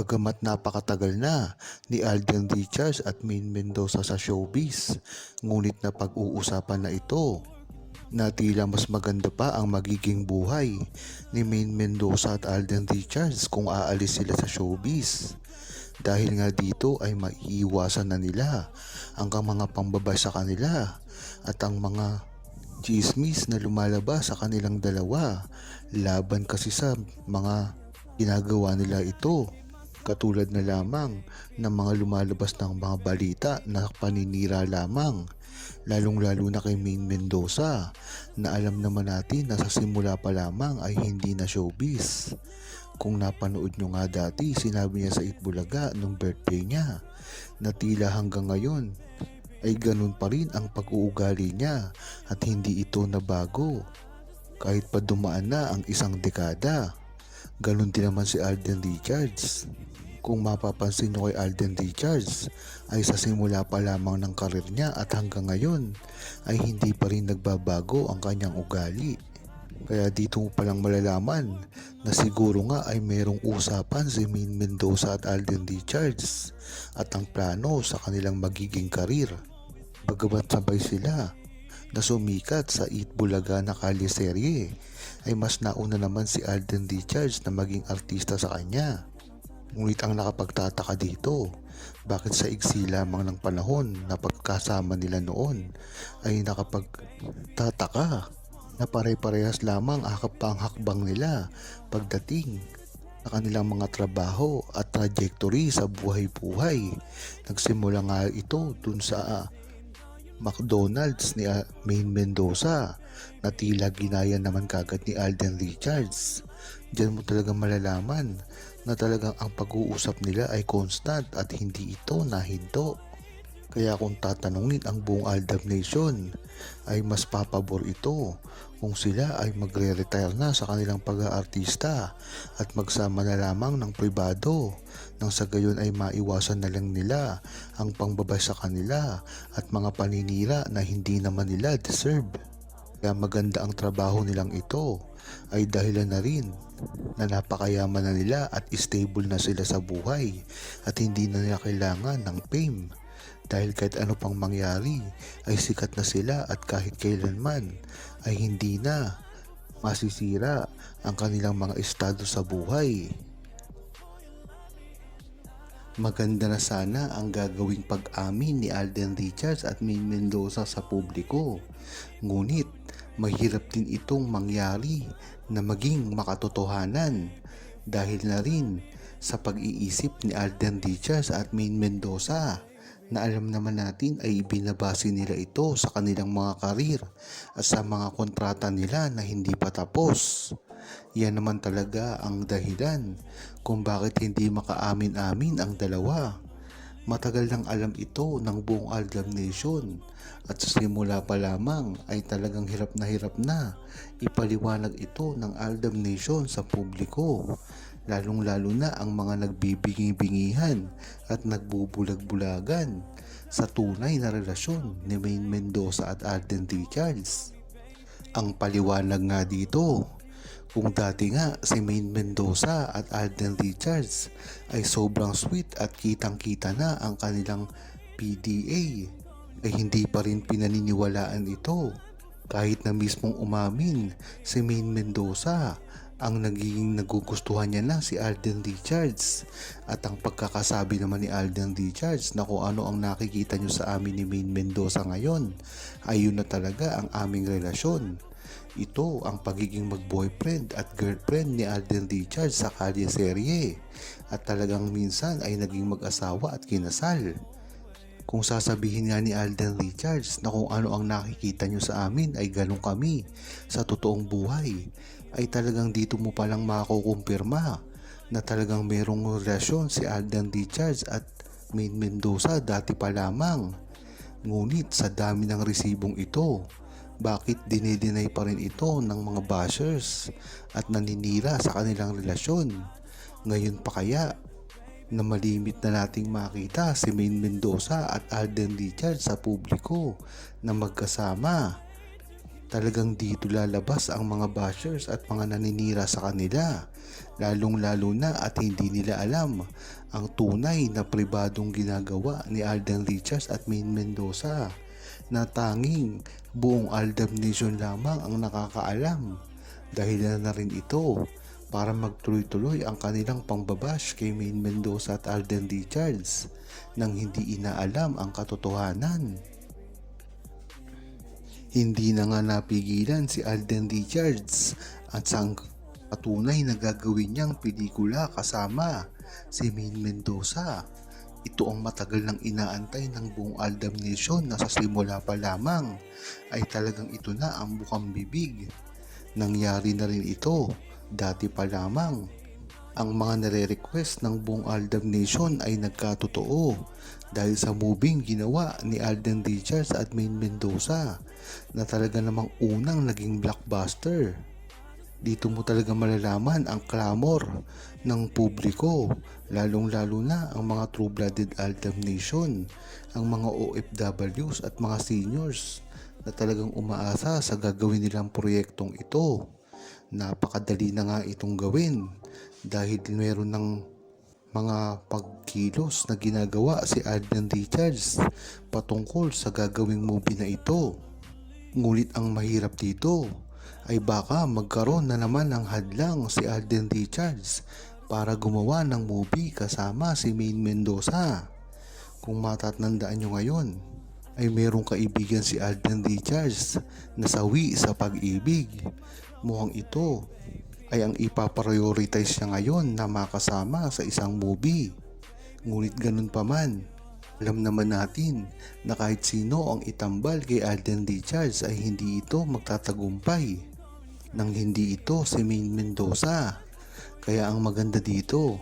Bagamat napakatagal na ni Alden Richards at Maine Mendoza sa showbiz, ngunit na pag-uusapan na ito na tila mas maganda pa ang magiging buhay ni Maine Mendoza at Alden Richards kung aalis sila sa showbiz. Dahil nga dito ay maiiwasan na nila ang mga pambabay sa kanila at ang mga chismis na lumalabas sa kanilang dalawa laban kasi sa mga ginagawa nila ito. Katulad na lamang ng mga lumalabas ng mga balita na paninira lamang lalong-lalo na kay Maine Mendoza na alam naman natin na sa simula pa lamang ay hindi na showbiz. Kung napanood nyo nga dati, sinabi niya sa Itbulaga nung birthday niya na tila hanggang ngayon ay ganun pa rin ang pag-uugali niya at hindi ito nabago. Kahit pa dumaan na ang isang dekada. Ganun din naman si Alden Richards. Kung mapapansin nyo kay Alden Richards ay sa simula pa lamang ng karir niya at hanggang ngayon ay hindi pa rin nagbabago ang kanyang ugali. Kaya dito mo palang malalaman na siguro nga ay merong usapan si Maine Mendoza at Alden Richards at ang plano sa kanilang magiging karir. Bagamat sabay sila na sumikat sa Eat Bulaga na kalyeserye ay mas nauna naman si Alden Richards na maging artista sa kanya. Ngunit ang nakapagtataka dito, bakit sa iksi lamang ng panahon na pagkasama nila noon ay nakapagtataka na pare-parehas lamang akap ang hakbang nila pagdating sa kanilang mga trabaho at trajectory sa buhay-buhay. Nagsimula nga ito dun sa McDonald's ni ah, Maine Mendoza na tila ginaya naman kagad ni Alden Richards. Diyan mo talaga malalaman na talagang ang pag-uusap nila ay constant at hindi ito nahinto. Kaya kung tatanungin ang buong Aldab Nation ay mas papabor ito kung sila ay magre-retire na sa kanilang pag-aartista at magsama na lamang ng pribado nang sa gayon ay maiwasan na lang nila ang pangbabay sa kanila at mga paninira na hindi naman nila deserve. Kaya maganda ang trabaho nilang ito ay dahilan na rin na napakayaman na nila at stable na sila sa buhay at hindi na nila kailangan ng fame dahil kahit ano pang mangyari ay sikat na sila at kahit kailanman ay hindi na masisira ang kanilang mga estado sa buhay. Maganda na sana ang gagawing pag-amin ni Alden Richards at Maine Mendoza sa publiko. Ngunit mahirap din itong mangyari na maging makatotohanan dahil na rin sa pag-iisip ni Alden Richards at Maine Mendoza na alam naman natin ay binabase nila ito sa kanilang mga karir at sa mga kontrata nila na hindi pa tapos. Yan naman talaga ang dahilan kung bakit hindi makaamin-amin ang dalawa. Matagal nang alam ito ng buong Aldam Nation at sa simula pa lamang ay talagang hirap na hirap na ipaliwanag ito ng Aldam Nation sa publiko lalong lalo na ang mga nagbibingi-bingihan at nagbubulag-bulagan sa tunay na relasyon ni Maine Mendoza at Alden Richards. Ang paliwanag nga dito, kung dati nga si Maine Mendoza at Alden Richards ay sobrang sweet at kitang-kita na ang kanilang PDA, ay hindi pa rin pinaniniwalaan ito kahit na mismong umamin si Maine Mendoza ang nagiging nagugustuhan niya na si Alden Richards at ang pagkakasabi naman ni Alden Richards na kung ano ang nakikita niyo sa amin ni Maine Mendoza ngayon ayun na talaga ang aming relasyon. Ito ang pagiging mag-boyfriend at girlfriend ni Alden Richards sa kalye serye at talagang minsan ay naging mag-asawa at kinasal. Kung sasabihin nga ni Alden Richards na kung ano ang nakikita nyo sa amin ay ganun kami sa totoong buhay, ay talagang dito mo palang makukumpirma na talagang merong relasyon si Alden Richards at Maine Mendoza dati pa lamang. Ngunit sa dami ng resibong ito, bakit dinideny pa rin ito ng mga bashers at naninira sa kanilang relasyon? Ngayon pa kaya na malimit na nating makita si Maine Mendoza at Alden Richards sa publiko na magkasama Talagang dito lalabas ang mga bashers at mga naninira sa kanila. Lalong lalo na at hindi nila alam ang tunay na pribadong ginagawa ni Alden Richards at Main Mendoza na tanging buong Aldam Nation lamang ang nakakaalam. Dahil na rin ito para magtuloy-tuloy ang kanilang pangbabash kay Main Mendoza at Alden Richards nang hindi inaalam ang katotohanan. Hindi na nga napigilan si Alden Richards at sa patunay na gagawin niyang pelikula kasama si Main Mendoza. Ito ang matagal nang inaantay ng buong Aldam Nation na sa simula pa lamang ay talagang ito na ang bukang bibig. Nangyari na rin ito dati pa lamang. Ang mga nare-request ng buong Aldam Nation ay nagkatotoo dahil sa moving ginawa ni Alden Richards at Main Mendoza na talaga namang unang naging blockbuster. Dito mo talaga malalaman ang clamor ng publiko, lalong-lalo na ang mga true-blooded Aldam Nation, ang mga OFWs at mga seniors na talagang umaasa sa gagawin nilang proyektong ito. Napakadali na nga itong gawin dahil meron ng mga pagkilos na ginagawa si Alden Richards patungkol sa gagawing movie na ito. Ngunit ang mahirap dito ay baka magkaroon na naman ng hadlang si Alden Richards para gumawa ng movie kasama si Main Mendoza. Kung matatandaan nyo ngayon, ay merong kaibigan si Alden Richards na sawi sa pag-ibig. Mukhang ito ay ang ipaprioritize niya ngayon na makasama sa isang movie. Ngunit ganun pa man, alam naman natin na kahit sino ang itambal kay Alden Richards ay hindi ito magtatagumpay. Nang hindi ito si Main Mendoza. Kaya ang maganda dito,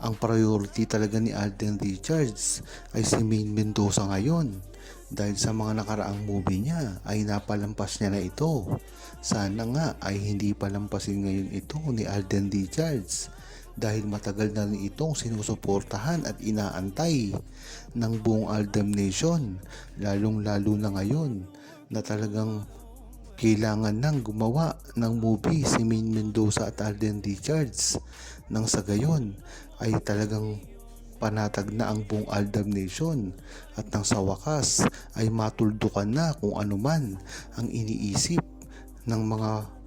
ang priority talaga ni Alden Richards ay si Main Mendoza ngayon dahil sa mga nakaraang movie niya ay napalampas niya na ito. Sana nga ay hindi palampasin ngayon ito ni Alden Richards dahil matagal na rin itong sinusuportahan at inaantay ng buong Aldam Nation lalong lalo na ngayon na talagang kailangan nang gumawa ng movie si Main Mendoza at Alden Richards. Nang sa gayon ay talagang panatag na ang buong Aldam Nation at nang sa wakas ay matuldukan na kung ano man ang iniisip ng mga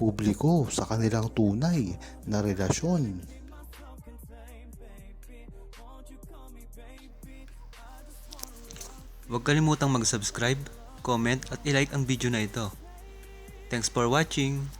publiko sa kanilang tunay na relasyon. Huwag kalimutang mag-subscribe, comment at ilike ang video na ito. Thanks for watching!